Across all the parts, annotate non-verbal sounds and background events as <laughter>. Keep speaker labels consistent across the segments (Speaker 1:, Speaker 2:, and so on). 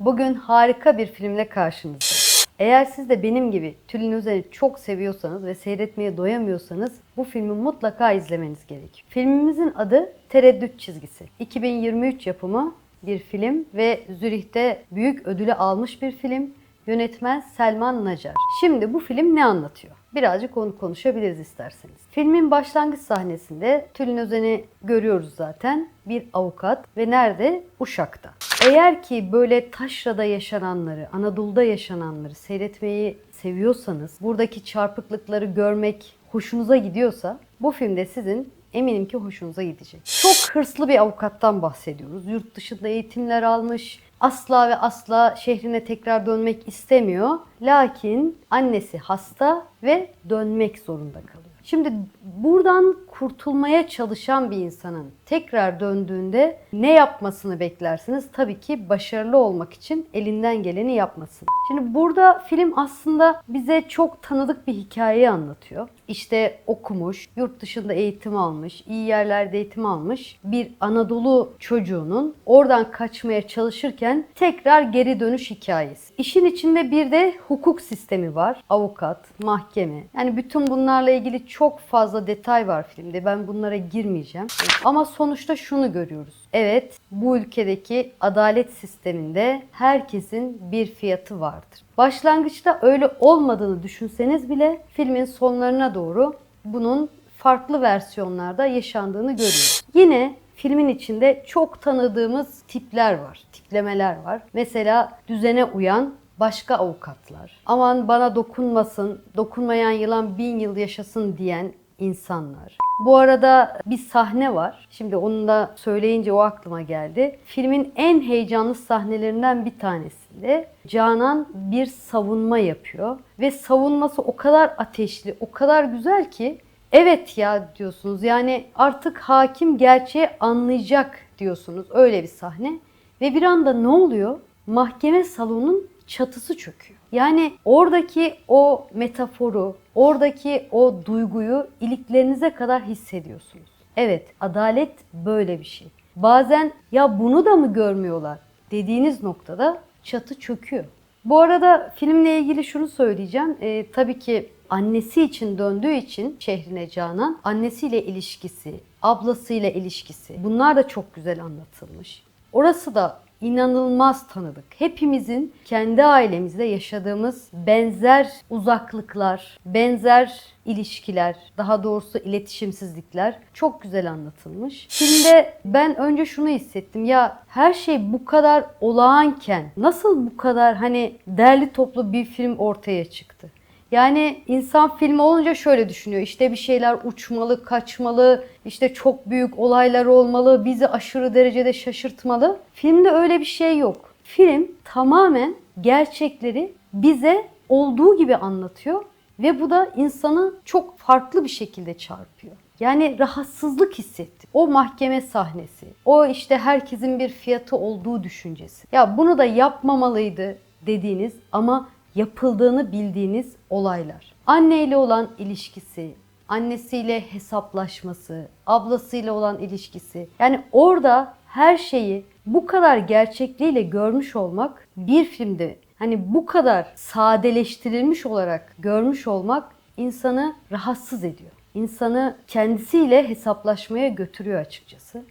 Speaker 1: Bugün harika bir filmle karşınızdayım. Eğer siz de benim gibi Tülin Özen'i çok seviyorsanız ve seyretmeye doyamıyorsanız bu filmi mutlaka izlemeniz gerek. Filmimizin adı Tereddüt Çizgisi. 2023 yapımı bir film ve Zürih'te büyük ödülü almış bir film. Yönetmen Selman Nacar. Şimdi bu film ne anlatıyor? Birazcık onu konuşabiliriz isterseniz. Filmin başlangıç sahnesinde Tülin Özen'i görüyoruz zaten. Bir avukat ve nerede? Uşak'ta. Eğer ki böyle taşrada yaşananları, Anadolu'da yaşananları seyretmeyi seviyorsanız, buradaki çarpıklıkları görmek hoşunuza gidiyorsa bu filmde sizin eminim ki hoşunuza gidecek. Çok hırslı bir avukattan bahsediyoruz. Yurt dışında eğitimler almış, asla ve asla şehrine tekrar dönmek istemiyor. Lakin annesi hasta ve dönmek zorunda kalıyor. Şimdi buradan kurtulmaya çalışan bir insanın tekrar döndüğünde ne yapmasını beklersiniz? Tabii ki başarılı olmak için elinden geleni yapmasını. Şimdi burada film aslında bize çok tanıdık bir hikayeyi anlatıyor. İşte okumuş, yurt dışında eğitim almış, iyi yerlerde eğitim almış bir Anadolu çocuğunun oradan kaçmaya çalışırken tekrar geri dönüş hikayesi. İşin içinde bir de hukuk sistemi var. Avukat, mahkeme. Yani bütün bunlarla ilgili çok fazla detay var filmde. Ben bunlara girmeyeceğim. Ama sonuçta şunu görüyoruz. Evet, bu ülkedeki adalet sisteminde herkesin bir fiyatı vardır. Başlangıçta öyle olmadığını düşünseniz bile filmin sonlarına doğru bunun farklı versiyonlarda yaşandığını görüyoruz. <laughs> Yine filmin içinde çok tanıdığımız tipler var, tiplemeler var. Mesela düzene uyan başka avukatlar. Aman bana dokunmasın, dokunmayan yılan bin yıl yaşasın diyen insanlar. Bu arada bir sahne var. Şimdi onu da söyleyince o aklıma geldi. Filmin en heyecanlı sahnelerinden bir tanesinde Canan bir savunma yapıyor ve savunması o kadar ateşli, o kadar güzel ki evet ya diyorsunuz. Yani artık hakim gerçeği anlayacak diyorsunuz. Öyle bir sahne. Ve bir anda ne oluyor? Mahkeme salonunun çatısı çöküyor. Yani oradaki o metaforu, oradaki o duyguyu iliklerinize kadar hissediyorsunuz. Evet, adalet böyle bir şey. Bazen ya bunu da mı görmüyorlar dediğiniz noktada çatı çöküyor. Bu arada filmle ilgili şunu söyleyeceğim. Ee, tabii ki annesi için döndüğü için şehrine Canan, annesiyle ilişkisi, ablasıyla ilişkisi bunlar da çok güzel anlatılmış. Orası da inanılmaz tanıdık. Hepimizin kendi ailemizde yaşadığımız benzer uzaklıklar, benzer ilişkiler, daha doğrusu iletişimsizlikler çok güzel anlatılmış. Filmde ben önce şunu hissettim. Ya her şey bu kadar olağanken nasıl bu kadar hani derli toplu bir film ortaya çıktı? Yani insan filmi olunca şöyle düşünüyor. İşte bir şeyler uçmalı, kaçmalı, işte çok büyük olaylar olmalı, bizi aşırı derecede şaşırtmalı. Filmde öyle bir şey yok. Film tamamen gerçekleri bize olduğu gibi anlatıyor ve bu da insanı çok farklı bir şekilde çarpıyor. Yani rahatsızlık hissetti. O mahkeme sahnesi, o işte herkesin bir fiyatı olduğu düşüncesi. Ya bunu da yapmamalıydı dediğiniz ama yapıldığını bildiğiniz olaylar. Anneyle olan ilişkisi, annesiyle hesaplaşması, ablasıyla olan ilişkisi. Yani orada her şeyi bu kadar gerçekliğiyle görmüş olmak bir filmde hani bu kadar sadeleştirilmiş olarak görmüş olmak insanı rahatsız ediyor. İnsanı kendisiyle hesaplaşmaya götürüyor açıkçası.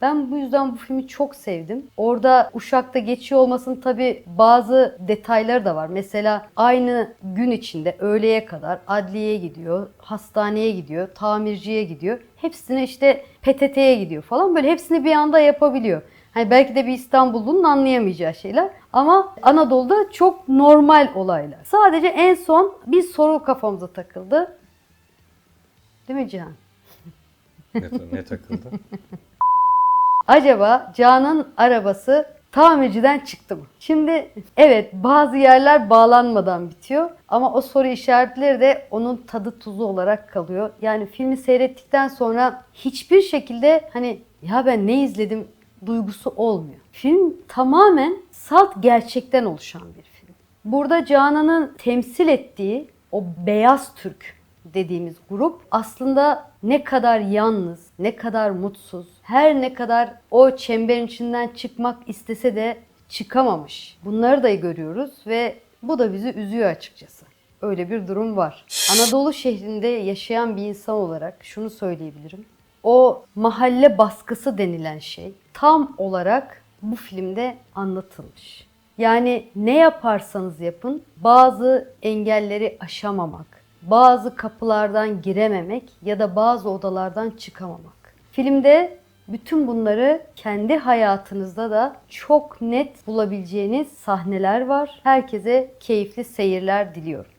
Speaker 1: Ben bu yüzden bu filmi çok sevdim. Orada Uşak'ta geçiyor olmasının tabi bazı detayları da var. Mesela aynı gün içinde öğleye kadar adliyeye gidiyor, hastaneye gidiyor, tamirciye gidiyor. Hepsine işte PTT'ye gidiyor falan böyle hepsini bir anda yapabiliyor. Hani belki de bir İstanbullu'nun anlayamayacağı şeyler ama Anadolu'da çok normal olaylar. Sadece en son bir soru kafamıza takıldı. Değil mi Cihan?
Speaker 2: Ne, ne takıldı? <laughs>
Speaker 1: Acaba Can'ın arabası tamirciden çıktı mı? Şimdi evet bazı yerler bağlanmadan bitiyor ama o soru işaretleri de onun tadı tuzu olarak kalıyor. Yani filmi seyrettikten sonra hiçbir şekilde hani ya ben ne izledim duygusu olmuyor. Film tamamen salt gerçekten oluşan bir film. Burada Canan'ın temsil ettiği o beyaz Türk dediğimiz grup aslında ne kadar yalnız, ne kadar mutsuz, her ne kadar o çemberin içinden çıkmak istese de çıkamamış. Bunları da görüyoruz ve bu da bizi üzüyor açıkçası. Öyle bir durum var. Anadolu şehrinde yaşayan bir insan olarak şunu söyleyebilirim. O mahalle baskısı denilen şey tam olarak bu filmde anlatılmış. Yani ne yaparsanız yapın bazı engelleri aşamamak, bazı kapılardan girememek ya da bazı odalardan çıkamamak. Filmde bütün bunları kendi hayatınızda da çok net bulabileceğiniz sahneler var. Herkese keyifli seyirler diliyorum.